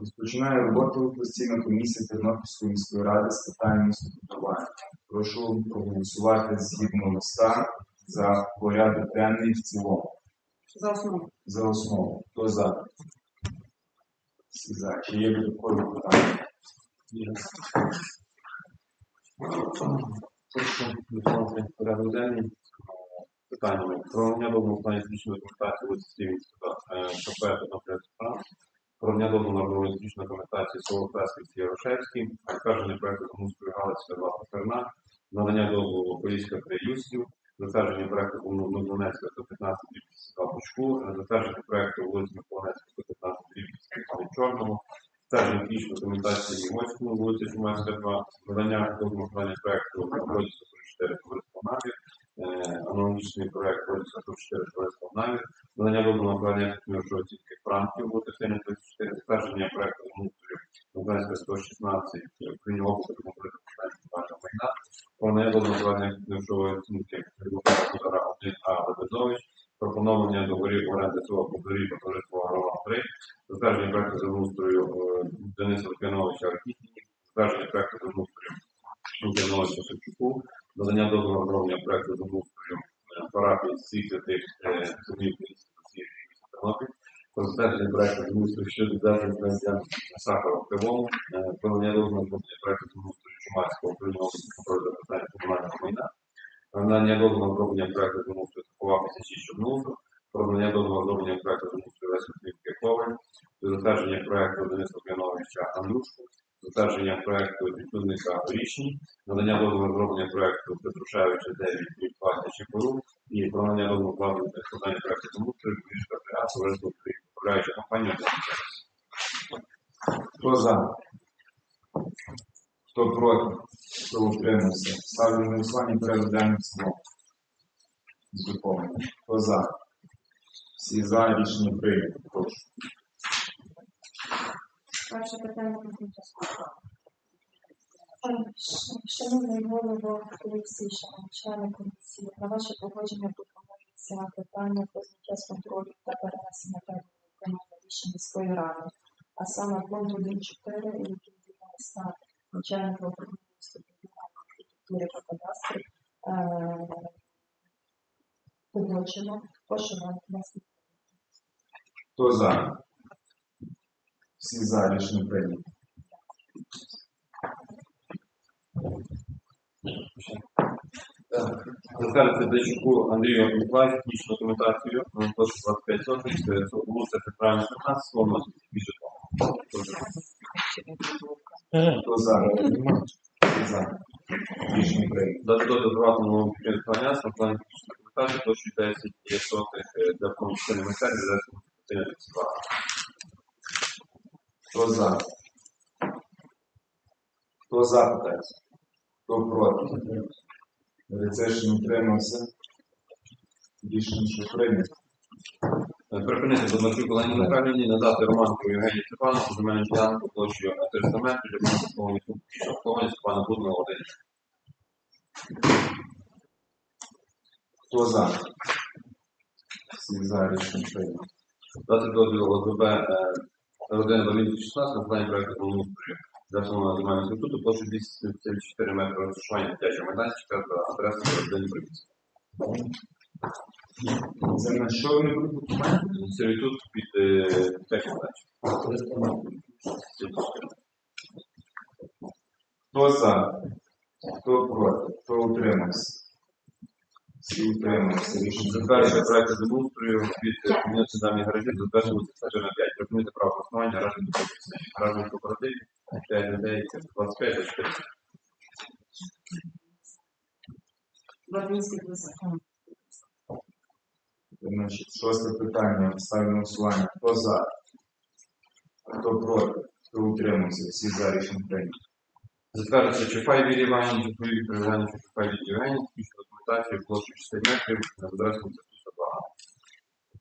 Розпочинає роботу постійна комісія Тернопільської міської ради з питань містобудування. Прошу проголосувати згідно листа за порядок денний в цілому. За основу. За основу. Хто за? Всі за. Чи є додаткові питання? Прошу виконувати порядок денний е, питаннями про надання на складання технічної документації вулиці Стівінського КП Тернопільська про надання дозволу на розробку технічної документації село Песківський Ярошевський, затвердження проекту Комунської галицька 2 Патерна, надання дозволу Поліська 3 Юсів, затвердження проекту Донецька 115 2 Пучку, затвердження проекту вулиці Миколаївська 115 2 Чорному, Стеження технічної документації Єгольському, вулиці Шуманська 2, надання дозволу виконання проекту Бродівська 44 товариство «Намір», е, аналогічний проект Бродівська 44 товариство «Намір», надання дозволу на виконання оцінки франків, вулиці Синя 34, затвердження проекту Мунстрів, Українська 116, прийняв опису конкретно питання вашого майна, про надання дозволу на оцінки Рибакова 1А Лебедович, про договорів оренди цього подорожжя товариства Грова 3, затвердження проекту землеустрою е, Дениса Лукяновича Архітіні, затвердження проекту землеустрою Лукяновича Шевчуку, надання дозволу розроблення проекту е, парафії всіх святих Конституції міста Тернопіль, про затвердження проекту землеустрою щодо затвердження Сахара в Кривому, е, про надання дозволу розроблення проекту землеустрою Чумацького управління контролю за питання комунального майна, про надання дозволу розроблення проекту землеустрою Такова 1006 Чорнушу, про надання дозволу розроблення проекту землеустрою Весвітлівський Коваль, затвердження проекту Дениса Лукяновича Андрушку, затвердження проекту відповідника Річні, надання дозволу на розроблення проекту Петрушевича 9 від Пластичі Пору і про надання дозволу вкладу на складання проекту землеустрою Київська ПА, товариство управляюча компанія Хто за? Хто проти? Хто утримався? Ставлю на голосування в цілому. З доповненням. Хто за? Всі за. Рішення прийнято. Прошу. Перше питання. Шановний голово комісії, члени комісії, на ваше погодження пропонується питання про зняття з контролю та перенесення терміну виконання рішень міської ради, а саме пункт 1.4, який відноситься начальника управління містобудування архітектури та кадастру, е, погоджено. Прошу вам внести. Хто за? Всі за. Рішення прийнято. Затвердити Дечуку Андрію Миколаївичу технічну документацію 25 сотень, це вулиця Центральна 15, словно більше того. Хто за? Всі за. Рішення прийнято. Дати до приватному підприємству на плані технічної документації площу 10 є сотих для комунікаційної майстерні для комунікаційної справи. Хто за? Хто за питається? Хто проти? Рецешин утримався. Рішення, що прийнято. Е, Припинити Бондарчук Олені Михайлівні, надати Романку Євгенію Степановичу земельну ділянку площею 300 метрів для промислової обслуговування Степана Будного 1. Хто за? Всі за рішення прийнято. Дати дозвіл ОЗБ родини до 16 на плані проекту благоустрою для встановлення земельного інституту площу 274 метри розташування дитячого майданчика за адресою родини Приписки. Це на що вони будуть? Сервітут під е, дитячий майданчик. Хто за? Хто проти? Хто утримався? Утрималися. Рішення Затвердження проекту землеустрою під комунікаційні дані гаражі затвердження вулиця на 5. Рекомендуйте право основання гаражі до гаражних кооперативів 5 людей 25 та 4. Вадимський закон. Значить, шосте питання. Ставлю на голосування. Хто за? Хто проти? Хто утримався? Всі за рішення прийнято. Затвердиться Чуфай Вірі Івані, Чуфай Віктор Іванович, Чуфай Вірі Євгеній, документацію площу 60 метрів адресу вулиця 2.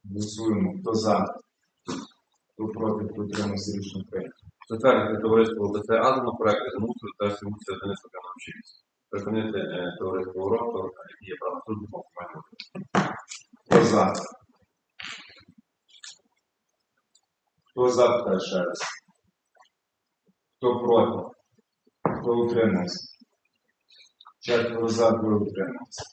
Голосуємо. Хто за? Хто проти? Хто утримався? Рішення прийнято. Затвердити товариство ОБЦ Азма, проекти замустрою та вулиця Дениса Кановича 8. Припинити е, товариство Урок, яке є правосудником комунального. Хто за? Хто за, питає ще раз? Хто проти? Хто утримався? Четверо за, двоє утримався.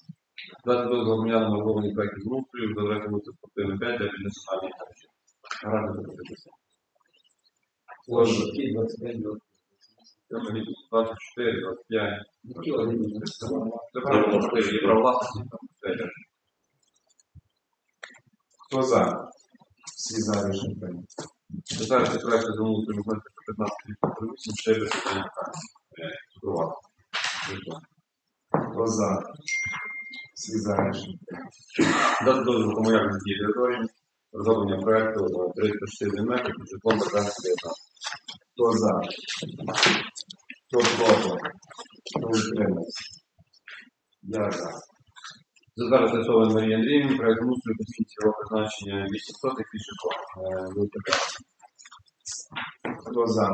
Дати дозвіл громадянам на обговорення проєктів за адресою вулиця Спортивна 5 для піднесення харчів. Гарно запитатися. Отже, 24, 25. Це правда, 4, право власності, хто за? Всі за рішення прийнято. Зараз це проект замовити документи про 15 8 ще без питання цукрувати. Хто рішення прийнято. Дати дозвіл комунальної дії території, розроблення проекту 304 метри під житлом Берданської 19. Хто за? Хто проти? Хто утримався? Я за. Затвердити Сесової Марії Андріївні, мусою постійного цільового призначення 800 і. ВПК. Хто за?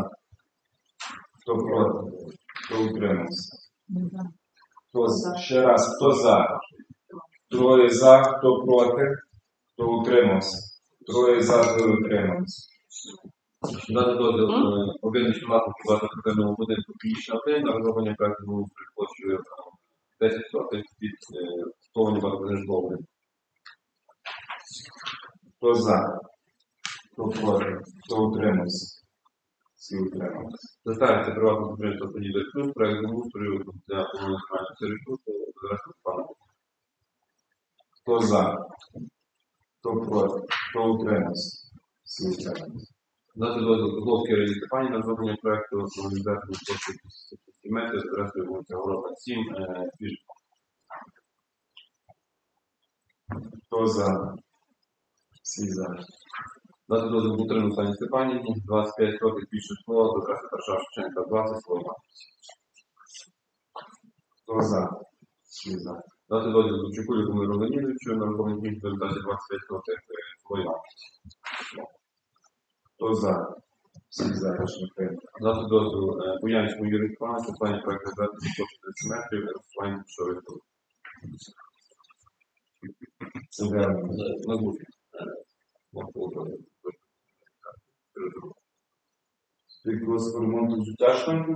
Хто проти? Хто утримався? Хто за? Ще раз, хто за? Троє за, хто проти? Хто утримався? Троє за, хто утримався. Дати дозвіл е, об'єднання власників багатоквартирного будинку Північна 1 на розроблення мусою площею е, 10 сотих під е, стовні. Хто за? Хто проти? Хто утримався? Всі утрималися. Заставити приватне підприємство «Подібний плюс» проект землеустрою для комунального сервітуту зрештою пана. Хто за? Хто проти? Хто утримався? Всі утрималися. Дати дозвіл Козловській Раді на зроблення проекту організації площі 50 метрів з адресою вулиця Городна 7, е, Хто за? Всі за. Дати дозвіл Бутрину Сані Степанівні, 25 років більше школа, з адреси Тарша Шевченка 20, слова. Хто за? Всі за. Дати дозвіл Зубчуку Любомиру Леонідовичу на розроблення технічної документації 25 років слова. Хто за? Всі за. Рішення прийнято. Дати дозвіл е, Буянському Юрію Степановичу, плані проекту реалізації 140 метрів, пішових дорог. Це де воно? З ремонту взуття штанги?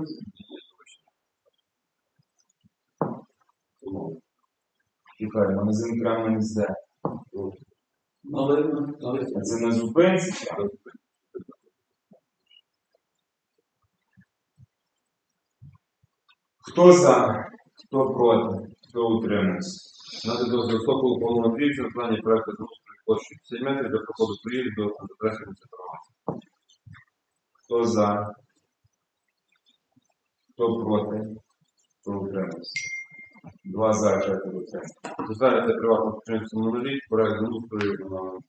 Чекай, магазин прямо не зде. А це на зупинці? Хто за? Хто проти? Хто утримався? Надо дозвіл Соколу Павлу Андрійовичу на плані проекту площі 50 метрів для проходу проїзду до адреси інформації. Хто за? Хто проти? Хто утримався? Два за, четверо утримався. Затвердити приватну підприємство моноліт, проект землеустрою на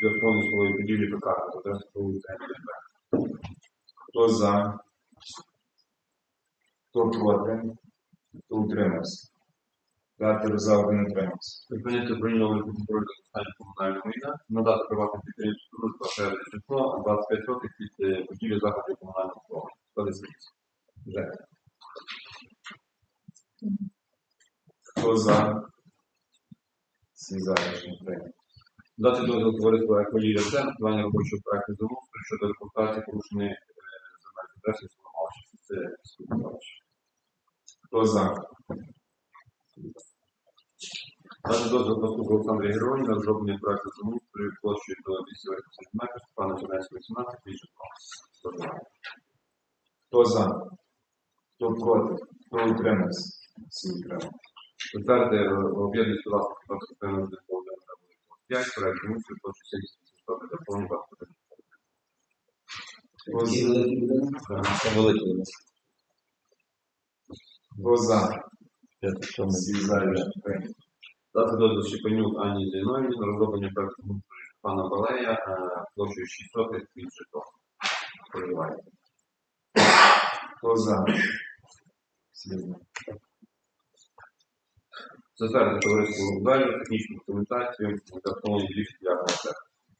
підготовлення своєї будівлі ПК НДП. Хто за? Хто проти? Хто утримався? За, один утримався. Припинити контролю за останнє комунального майна, надати приватним підприємству дружба шерди число 25 років під будівлю закладів комунального слова. Вже. Хто за? Всі за, рішення прийнято. Дати дозвіл товариства Еколірія Це плані робочого проекту замовства щодо репортації порушеної е, земельної адреси Соломовича. Це співпраця. Хто за? Дати дозвіл поступу Олександрі Героїні на розроблення проекту замовства площею до 280 метрів, пана Чернецького 18, більше 2. Хто за? Хто проти? Хто утримався? Всі утрималися. Затвердити е, об'єднаність власників автомобільного дитячого 5, проект замовства площею 70 метрів. Хто за? Це великий. Хто за? Всі за, рішення прийнято. Дати дозвіл Щепенюк Ані Зіновні на розроблення замовства пана Балея е, площею 600 під житлом. Проживає. Хто за? За. Затвердити товариство технічну документацію, та повні ліфт для АВС.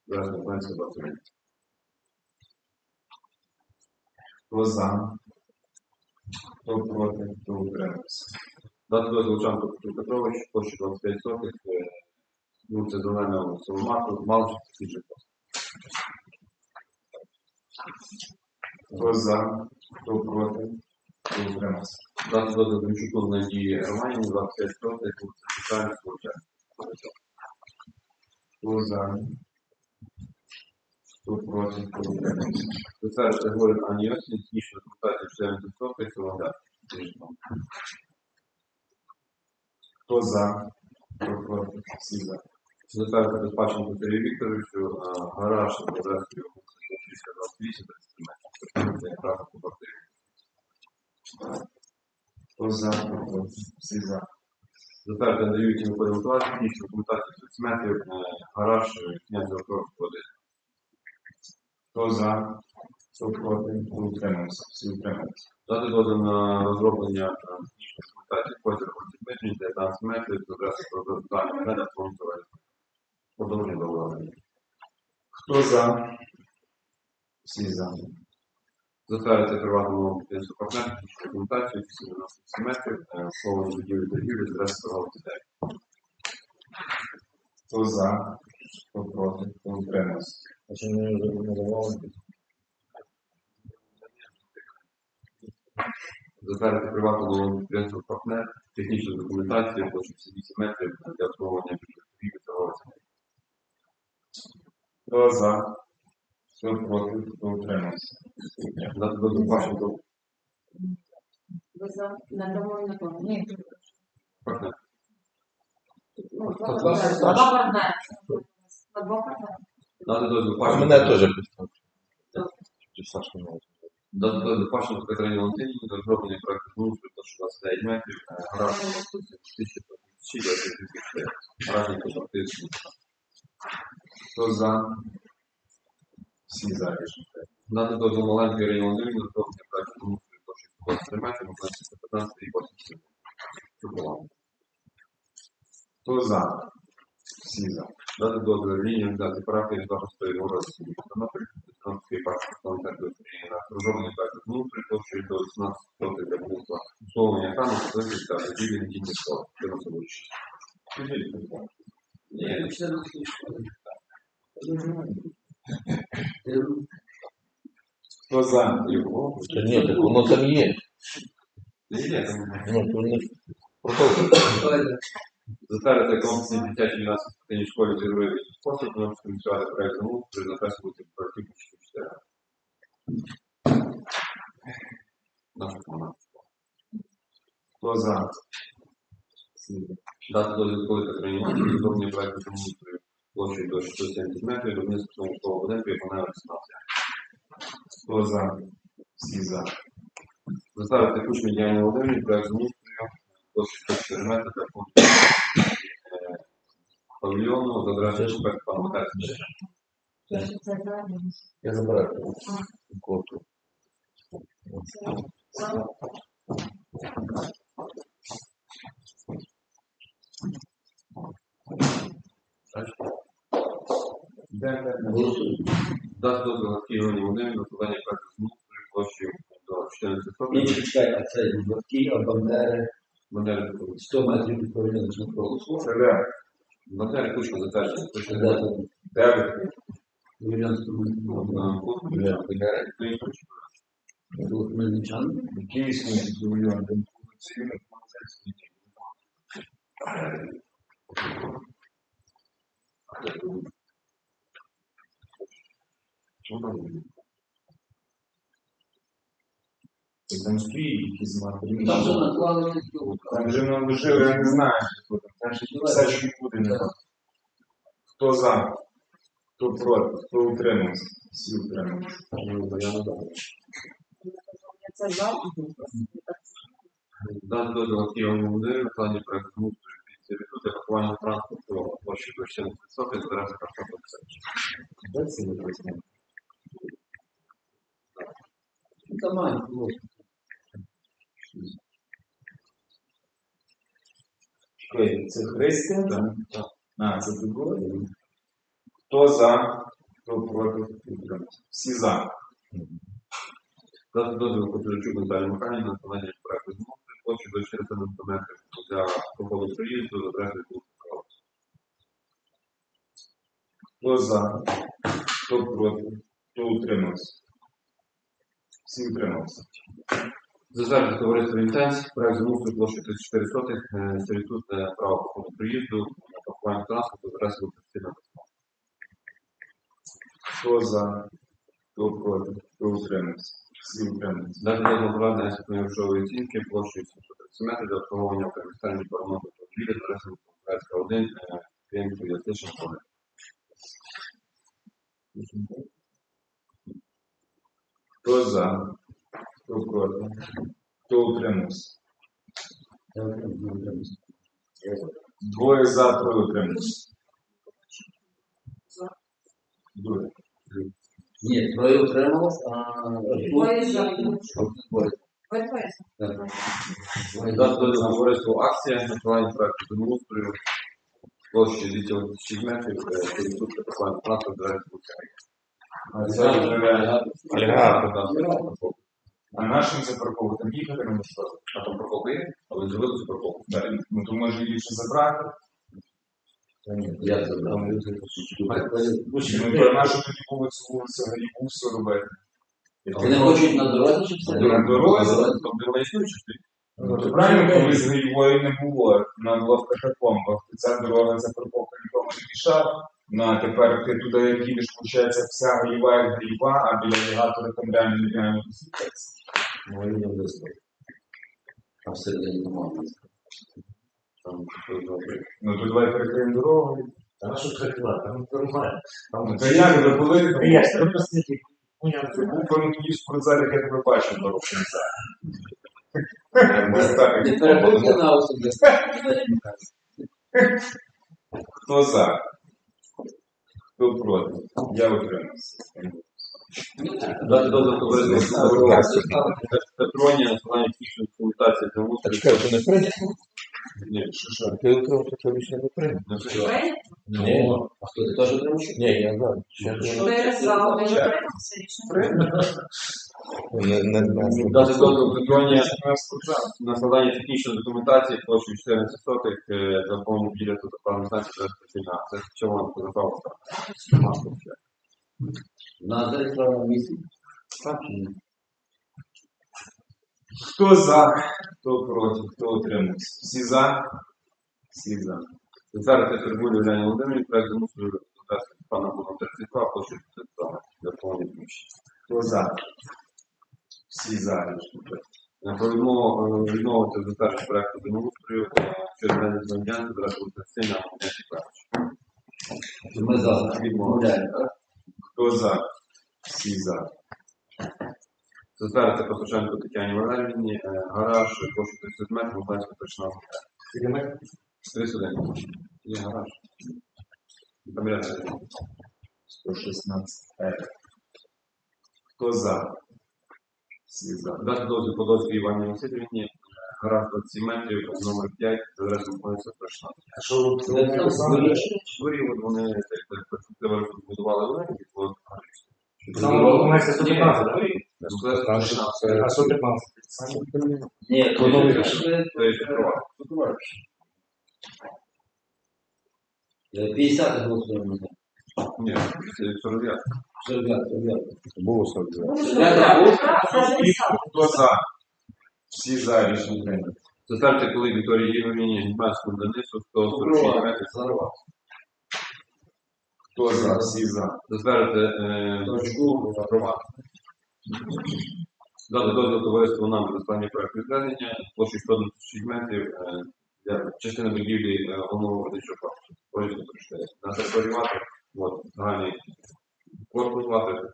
Зараз на Українська 21. Хто за? Хто проти? Хто утримався? Дати дозвіл Чанко Петру Петрович, площа 25 сотих, е, вулиця Зеленого Соломату, Малчик, під житлом. Хто за? Хто проти? Хто утримався? Дати дозвіл Демчуку Надії Романівні, 25 років, соціальний служб. Хто за? Хто проти? Хто утримався? Затвердити Григорій Ані Йосиф, технічну документацію член Демчука, Солода. Хто за? Проти? Всі за. Затвердити безпечному Петрі Вікторовичу, е, гараж адресою 328, 30 метрів. Це якраз по квартирі. Хто за? Всі за. Затвердити надають йому перемонтувати технічну документацію 30 метрів, е, гараж е, князя Окровського 1. Хто за? Проти? Хто утримався? Всі утрималися. Дати дозвіл на розроблення технічної документації потягу контиметрів 19 метрів з адресою продовження меда фронтове. Продовження договорення. Хто за? Всі за. Затвердити приватному підприємству партнер технічну документацію 97 метрів, е, слово будівлі торгівлі з адресою торгових дітей. Хто за? Хто проти? Хто утримався? Чи не забували? Затвердити приватному підприємству партнер технічну документацію площі 78 метрів для обслуговування торгівлі торгових дітей. Хто за? Хто проти? Хто утримався? Дати дозвіл Пащенко Ви за на домові не помню. Ні. партнер. Ну, Хто два за? партнери. Два партнери. На два партнери. Дати дозвіл Дати дозвіл Пащенко Катерині Валентинівні на розроблення проекту зміни площі 29 метрів, гараж 1134, гаражні кооперативні. Хто за? Всі за рішення. Дати дозвіл маленькій Ірині Володимирівні на розроблення проекту зміни площі 23 метрів, на 15 і 80. Чудово. Хто за? Всі за. Дати дозвіл лінії організації парафії від Баховської Городської Тернопіль, Тернопільської парафії Павловської України на розроблення проекту зміни площею до 18 років для будинку обслуговування екрану, можливість та будівлі недільних школ. Тернопільщини. Скажіть, будь ласка. Ні, Хто за? його. Та ні, так воно там є. Ні, там Ну, то не продовжуй. Затвердити комплексні дитячі юнацькі спортивні школі з ігровий спосіб, номер скомісувати проект замов при записувати проектів 4. Наша команда. Хто за? Дати дозвіл коли Катерині розроблення проекту замовлення площею до 670 метрів, до вниз того будинку і панела 18. Хто за? Всі за. Заставити кучмі Діані Володимирівні проект замовлення площею 104 для пункту е, павільйону з адресою Шпек Панамотецький. Я забираю коту. Дати дозвіл на Києві Володимирівні на складання проекту замовлення площею до 14 Ні, років. чекай, а це Львовський, а Бандери, Модель 100 метрів від. Це де? Модель кучка затверджена. Ви? Вірянському на кухні. Ні. було хмельничан. Київський павільйон, де цивільний Там стоїть якісь матері. Там же наклали Там же не лежив, я не знаю, що там. Там ще все ж нікуди не. Хто за? Хто проти? Хто утримався? Всі утрималися. Це за. Дати дозвіл на Києві Володимирівні на складання проекту замовлення під сервітут для паркування транспорту площі до 14 років з адресою Карпата Де це ви присняли? Там має було. Чекай, Це Христя? Так. А, це було? Хто за? Хто проти? Хто утримався? Всі за. Дати дозвіл Котлячук Наталі Михайлівні на складання проекту замовлення площі до 400 метрів для проходу проїзду з адресою Київського. Хто за? Хто проти? Хто утримався? Всі утрималися. Затвердити товариство «Інтенс», проект землеустрою площі 34 сотих, е, сервітут е, право проходу приїзду, на паркування транспорту, зараз частина. Хто за? Хто проти? Хто утримався? Всі утрималися. Дати дозвіл проведення експертної грошової оцінки площею 730 метрів для обслуговування використання ремонту автомобіля з адресою 1, крім політичних поле. Хто за? Хто проти? Хто утримався? Я утримався. Двоє за, троє утрималися. Двоє. Ні, троє утрималось, а Двоє за. Двоє. Ви двоє за. Так. Дати дозвіл товариству акція на проведення проекту землеустрою площі 206 метрів, е, сервітут для паркування транспорту, зараз А це А нашим запарковувати там їхати не можна. А там парковка є? Але зробили цю парковку. Далі. Ну, то може її ще забрати. Я забрав. Ну, то нашу тоді вулицю, вулицю Гаїву робити. Вони хочуть на дорозі, щоб все? На дорозі? Там дорога. Ну, то правильно, коли з Гаївою не було, вона була в катакомбах. Ця дорога, ця парковка нікому не мішала. Ну, а тепер ти туди, як їдеш, виходить, вся Гаїва як Гаїва, а біля алігатора там реально нереально досвідчається. А всередині немає. Там добре. Ну, то давай перекриємо дорогу. Та що крикувати? Там нормально. Ну, то як ви були? Я ж просто стільки. Це був франківський спортзал, як я тебе бачив до року. Не переходьте на особисто. Хто за? Хто проти? Я утримався. Петроні на складання технічної документації Так землеустрою. чекай, це не прийнято? Ні, Що, що? Ти утримався, що рішення не прийнято? не все. Ви? Ні. А хто ти теж отримав? Ні, я за. Ще не- Ви за. Ви утрималися рішення. не- не- не- Дати дозвіл Петроні На спортзал. на складання технічної документації площею 14 сотих е, за повну білету та правильну станцію для спеційна. Це чого не заправка. На зареєстрованому місці? Так. Хто за? Хто проти? Хто утримався? Всі за? Всі за. Зараз я торгую Уляні Володимирівні, проект землеустрою документації пана Бона 32, площею 32 для повної приміщення. Хто за? Всі за. відмову е, відмовити затвердження проекту землеустрою е, щодо звернення зараз буде сильна Ми за. Відмовляємо, так? Хто за? Всі за. Затвердити Пасушенко Тетяні Валерівні, е, гараж площу 30 метрів, Муканська точна. 31. Є гараж. Там 116 Р. Хто за? Всі за. Дати дозвіл Подольській Івані Васильівні, е, гараж 27 метрів, номер 5, за адресою точна. А що от вони будували вони, і от. Саме 115, так? А 115? Ні, то Подобається. ми пішли. Це є приват. Е, 50 голосуємо. Ні, це 49. Все, ребят, ребят. Було 42. Хто за? Всі за. Рішення прийнято. Затвердити коли Вікторії Ігорівні, Гімнському Денису, 146 метрів. Зарва. Хто за? Всі за. Затвердити е, точку громад. Дати дозвіл товариству нам на останній проект відведення, площі 126 метрів, е, для частини будівлі е, головного водичого корпусу. Проїзду прийшли. На території вати, от, загальний корпус вати,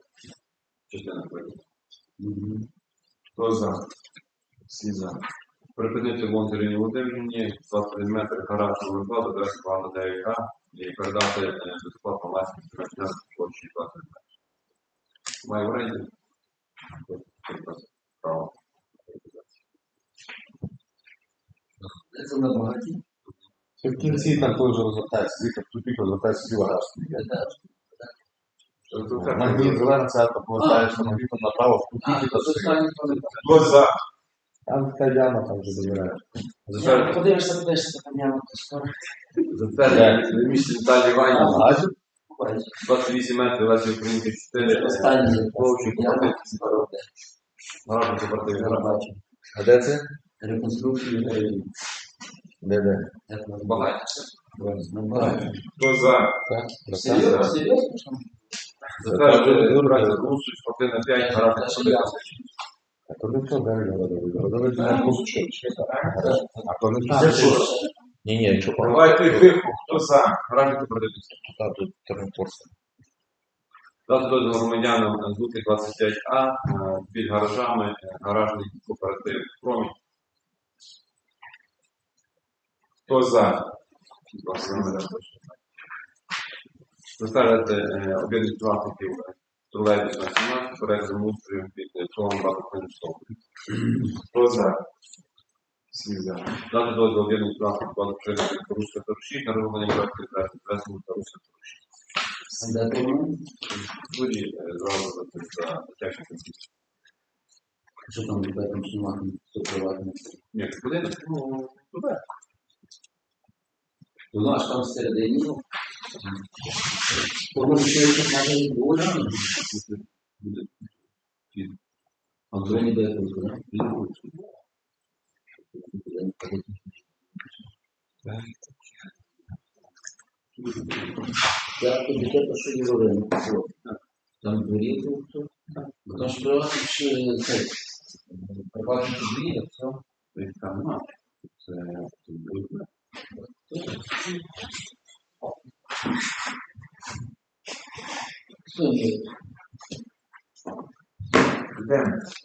частина проїзду. Хто за? Всі за. Припинити вон Ірині Володимирівні, 21 метр гараж номер 2, до 2 9 а і передати е, безплатно власність громадян площі 20 метрів. Має в Право. Це на багаті. В кінці там теж розвертається, звідти в тупік розвертається зліва гараж. Магніт зелена церква, повертаєш на магнітом направо, в тупік і А, це останній пам'ятник. Хто за? Там така яма там вже. Затвердити Подивишся, подивишся, там я скоро. затвердити на місці Віталії Іванівни. Газі? 28 метрів, Лесі Українки 4, Останній. кооператив Я бачу. А де це? Реконструкцію гаражів. Де де? Як вас Багаті. Набагато. Хто за? Так? Серйозно? Серйозно? Затверджує проект землеустрою спортивна 5 гаражний кооператив. А то не то далі говорили. А то не так. Ні, ні, що погано. Давайте тихо. Хто за? Гаражний кооператив. Та тут Тернопольська. Дати дозвіл громадянам з 25А е, під гаражами е, гаражний кооператив Промінь. Хто за? Е, об'єднаних власників тролейбусна 17 проект землеустрою під е, словом Хмельницького. Хто за? Дати дозвіл об'єднаних власників брати Хмельницького Руська 46 на регулювання проекту проекту Кресну та Руська 46. Де тому? Студії е, зразу за це за дитячі концерти. Що там снімаху? Хто приватний? Ні, будинок, ну, туди. Ну, наш там всередині. Тому що я тут маю дуже. А то не де тут, да? Я тобі те, що і говорив. Там дворі тут. Тому що приватний ще цей. Приватний дві, все.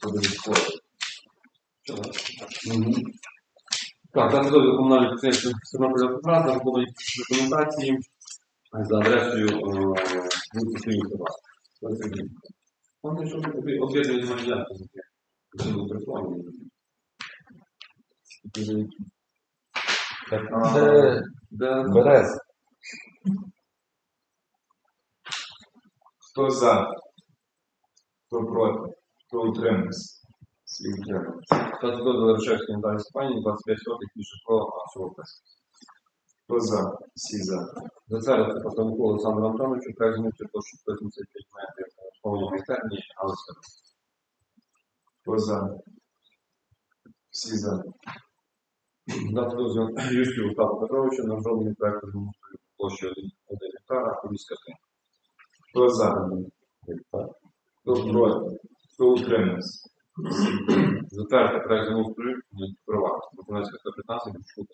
Тобто Так, дати дозвіл комунальних підприємств Тернополя Петра, розробленій документації за адресою вулиці Київська. Вони що ви об'єднують громадян. Це Берез. Хто за? Хто проти? Хто утримався? Дати дозвіл Рішевській Наталі Спані, 25 сотих більше про Солопес. Хто за? Всі за. Затвердити представнику Олександру Антоновичу, проект змінити площу 175 метрів повні майстерні, але все. Хто за? Всі за. Дати дозвіл Юську Остапу Петровичу на розроблення проекту змінити площу 1 гектара, Поліська 3. Хто за? Хто проти? Хто утримався? Затвердити проект землеустрою права. Документська 115, Бушкут.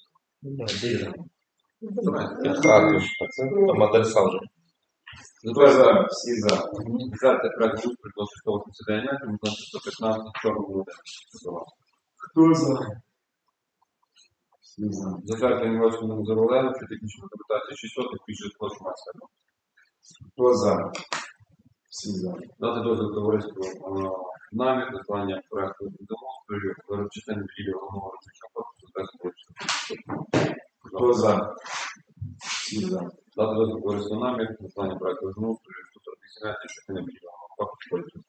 Хату ж. А це там адреса вже. Хто за? Всі за. Затвердити проект землеустрою до 689 метрів, Документська 115, Чорного Володимира. Хто за? Всі за. Затвердити Міському Зароленовичу, технічну документацію 600, більше площу майстер. Хто за? За. Дати дозвіл товариству намір виконання проекту демонструю в частині білі головного робочого корпусу без полічного. Хто за? Всі за. Дати дозвіл товариству намір виконання проекту демонструю 148 метрів частини білі головного корпусу полічного.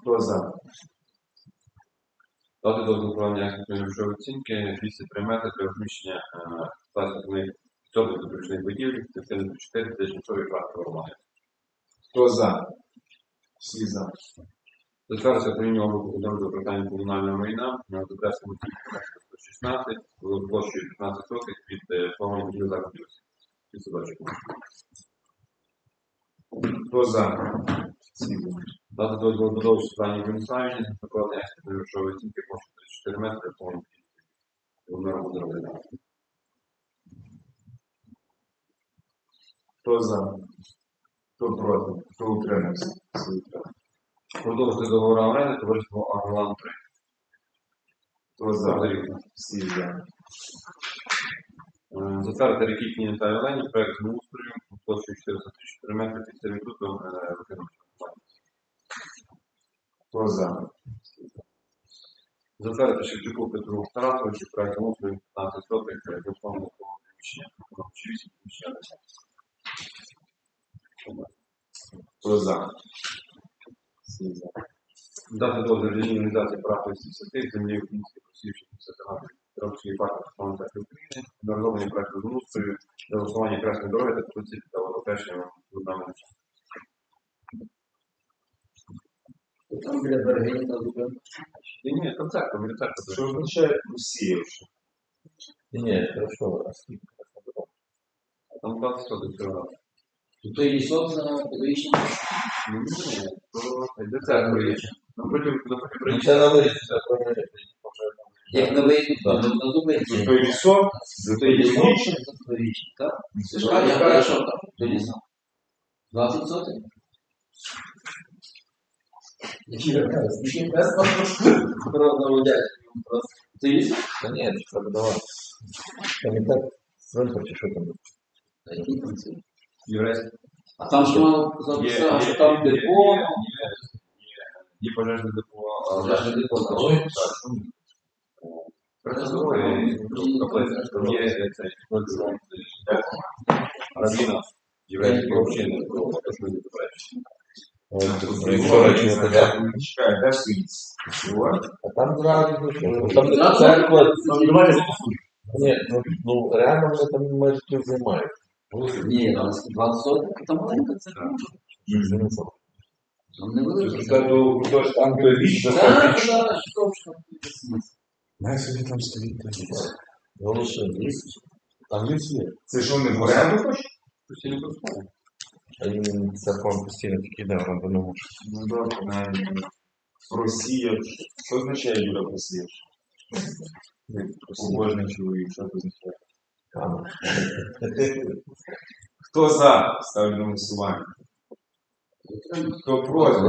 Хто за? Дати дозвіл виконання експертної оцінки 203 метри для розміщення статусних цього заключних будівель, частини 4 тисячної практики романи. Хто за? Всі за. Затвердився управління обліку за питання комунального майна на адресу 116, площею 15 сотих від е, словом будівлі зараз під садочок. Хто за? Всі за. Дати дозвіл будову Світлані Венсавіні на проведення експертної оцінки площі 34 метри повністю. Володимира Будоровина. Хто за? Хто утримався? Продовжити договори оренди товариство Агролан 3. Хто за? Всі за. Е, Затвердити рекітні Наталі Олені проект землеустрою площею 434 метри під сервітутом е, виконавчого. Хто за? Затвердити Шевчуку Петру Тарасовичу проект землеустрою 15 сотих е, для приміщення. Вісім приміщення. Хто за? Всі за. Дати дозвіл лінії організації прав сільських землі українських російських сертифікатів Травської парку Пам'ятки України, на розроблення проекту землеустрою для голосування красної дороги та позиції та водопечення воднами. Хто Там біля берегині та зупинка. Ні, ні, там церква, біля церкви. Що означає просіявши? Ні, хорошо, а скільки? Там 20 соток цього. Тут Той лісок за педагогічним. Ні, ні, ні, то де церква є. Напроти, напроти, Ну, Це на вулиці, це правильно. Як на виїзді, Так. на на зупинці. Той лісок, той лісок, Педагогічний, так? Це ж я кажу, що там, до ліса. 20 сотень? Це ліс? Та ні, це треба давати. Там і так цвинтар чи що там. Та який там це? Єврейська. А там ж мало записати, що там депо, Є пожежне депо, а але вже депо там. Є цей Равіна, єврейської общини, теж люди Якщо речі не подяку. чекай, де стоїть? Ось. А там зразу, ну, що, там не церква. Ні, ну, ну реально вони там майже тут займають. Ні, там 20 сотень, там маленька церква. Там не велика. Це до там Так, так, що там, що там. Най собі там стоїть та ліс. Там ліс є. Це що не в оренду хочеш? Постійно. А він закон постійно тільки йде, вона до нього. Ну добре, просіяв. Що означає Юра просіяв? Побожний чоловік, що означає? Хто за? Ставлю на голосування. Хто проти?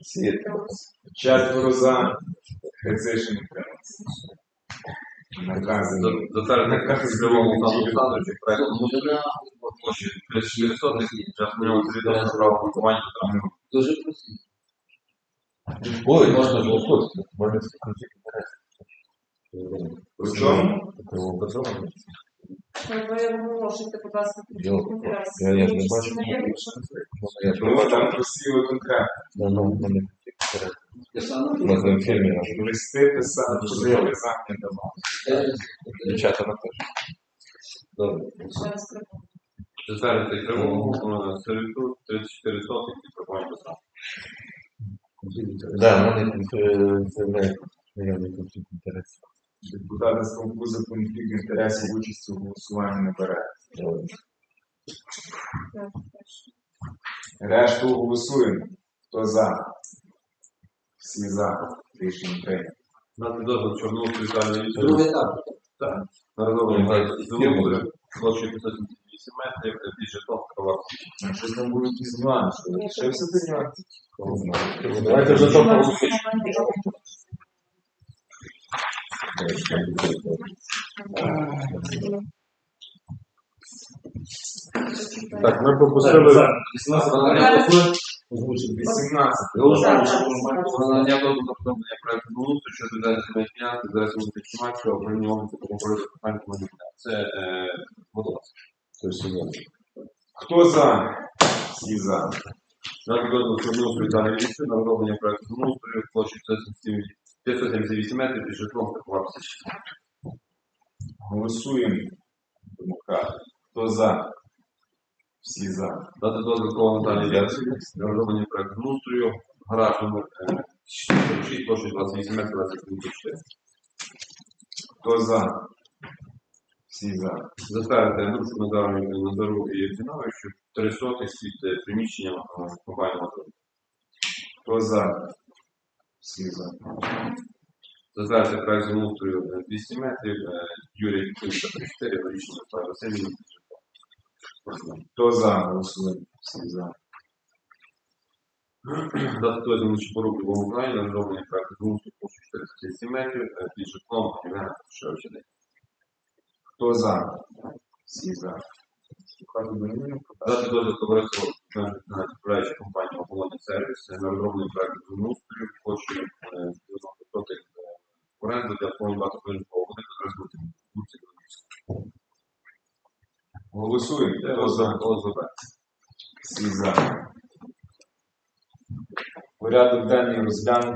Сієте. Четверо за. Грицишин утримався. Наказаний. Затвердити з Львовом Олександру Олександровичу проект площі 34 сотих, зараз ми нього територіальне право банкування. Дуже прості. Ой, можна ж. Можна це конфлікт інтересів. При чому? Такого базового. Ви оголошуєте, будь ласка, я- не бачу. Я ж там просили конкретно? Ну, ну, в. На фільмі аж Листи писали, позови захід давав. дівчата напишуть. Добре. Ще раз припомню. Затвердити тривогу сервітут 34 сотих і. Да, в мене конфлікт інтересів. Депутати з конкурсу за конфлікт інтересів участі у голосуванні не бере. Решту голосуємо. Хто за? Всі за. Рішення прийнято. Дати дозвіл Чорнову спеціальної Другий етап. Так. Так, землеустрою площею 578 метрів, під житлом права. А що там будуть із вами? Що ще все підняти? Давайте вже то проголосуємо. Так, ми пропустили Озвучити. 18. Надання дозволу на встановлення проекту землеустрою щодо віддання земельних ділянки за ресурсом Кімачого, управління області та конкурсу питань комунікації. Це е, водолаз. Це все добре. Хто за? Всі за. Дати дозвіл Чорнову даної лісу на вироблення проекту землеустрою площею 578 метрів під житлом та. Голосуємо. Демократи. Хто за? Всі за. Дати дозвіл коло Наталії на вироблення проекту гараж номер е, 6, площею 28 метрів 24. Хто за? Всі за. Заставити Андрушку Назару Назару і три сотих під е, приміщенням е, компанії «Мотор». Хто за? Всі за. Заставити проект землеустрою е, 200 метрів, е, Юрій Куліша 34, річний Михайло Васильович. Хто за? Голосуємо. Всі за. Дозвіл на Чепорук Любому Україні на розроблення проекту землеустрою площу 437 метрів е, під житлом Євгена Шевченка. Хто за? Всі за. Шукати до мене Дати дозвіл товариству на управляючу компанію «Оболоння Сервіс» на розроблення проекту землеустрою площею е, 90 сотих е, в оренду для повні багатоповерхового будинку з вулиці Кривницької. Голосуємо. Хто за? ОЗБ. Всі за. Порядок денний розглянути.